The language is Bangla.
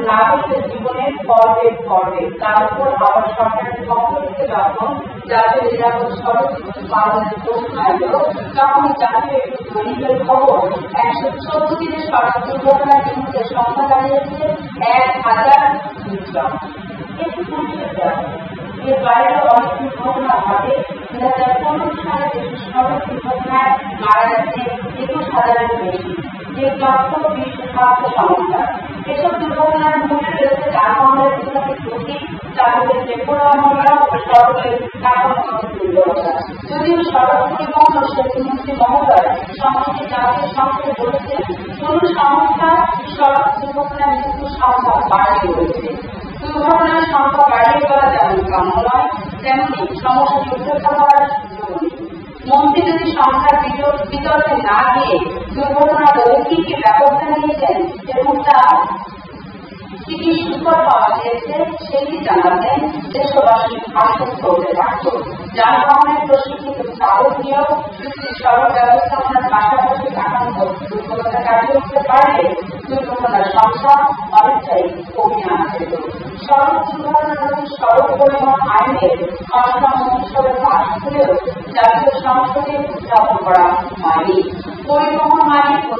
নাগরিকের জীবনের পর্বে পর্বে তার উপর আবার সরকারের পক্ষ থেকে যখন জাতীয় নিরাপদ সড়ক পালনের প্রশ্ন তখন জাতীয় একটি খবর, একশো চোদ্দ দিনের সড়ক দুর্ঘটনার বিরুদ্ধে সংখ্যা দাঁড়িয়েছে এক হাজার দুইজন এটি পুলিশের বাইরেও অনেক দুর্ঘটনা ঘটে। দুই হাজার পনেরো সালে দেশের সড়ক দুর্ঘটনায় মারা গেছে একুশ হাজারের বেশি। যে তথ্য বিশ্ব স্বাস্থ্য সংস্থা। এসব দুর্ঘটনার মধ্যে রয়েছে যানবাহনের ত্রুটি চালকের বেপরোয়া ও সড়কের কাঠামোগত দুর্বলতা যদিও সড়ক পরিবহন ও সেতুমন্ত্রী মহোদয় সম্প্রতি জাতীয় সংসদে বলেছেন কোন সংস্থা সড়ক দুর্ঘটনার মৃত্যুর সংখ্যা বাড়িয়ে রয়েছে দুর্ঘটনার সংখ্যা বাড়িয়ে দেওয়া যেমন কাম্য নয় তেমনি সমস্যা সুযোগ নেই মন্ত্রী যদি সংখ্যার বিতর্কে না গিয়ে দুর্ঘটনা রোধে কি ব্যবস্থা নিয়েছেন এবং তা কি কি সুফল পাওয়া গিয়েছে সেটি জানাতেন দেশবাসী আশ্বস্ত হতে পারত যানবাহনের প্রশিক্ষিত নিয়োগ সড়ক ব্যবস্থাপনার পাশাপাশি সংখ্যা অনেকটাই কমিয়ে আনা যেত সড়ক দুর্ঘটনা রোধে সড়ক পরিবহন আইনের সংসদে পাশ হলেও জাতীয় সংসদে উত্থাপন করা হয়নি পরিবহন মালিক ও